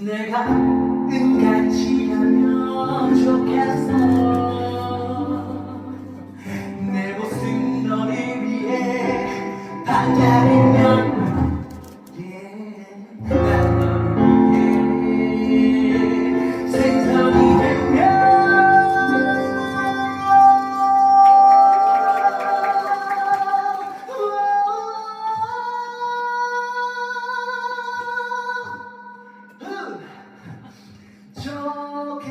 내가 은같이 하면 좋겠어. 내 모습 너를 위해 반짝이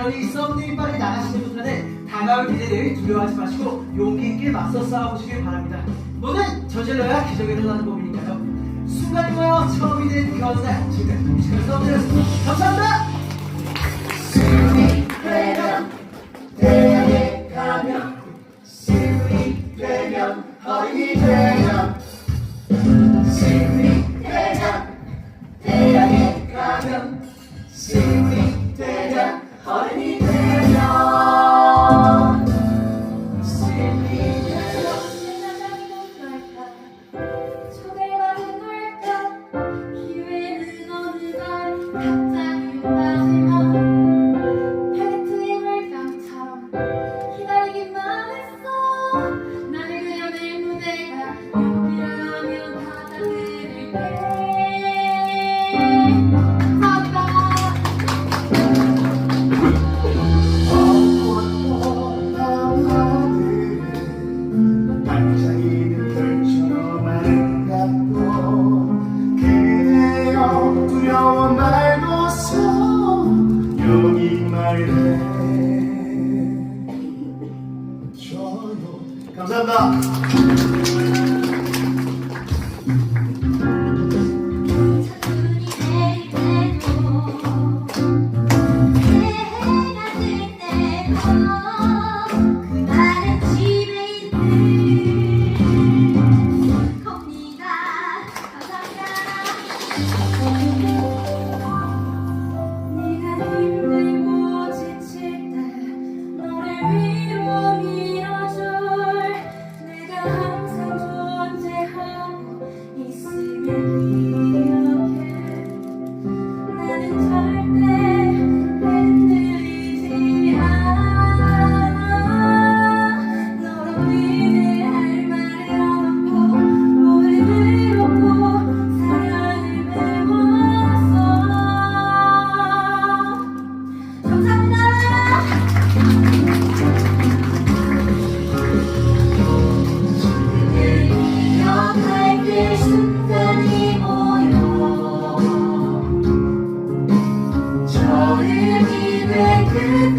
그러니 썸네일 빨리 나가시는 분들은 다가올 미래를 두려워하지 마시고 용기 있게 맞서 싸워보시길 바랍니다. 뭐든 저질러야 기적이 일어나는 법이니까요. 순간이 모여 처음이 된그 어느 날 지금 이 시간 썸네일였습니다. 감사합니다! 감사합니다. 팩트의 발감처럼 기다리기만 했어. 감사哥.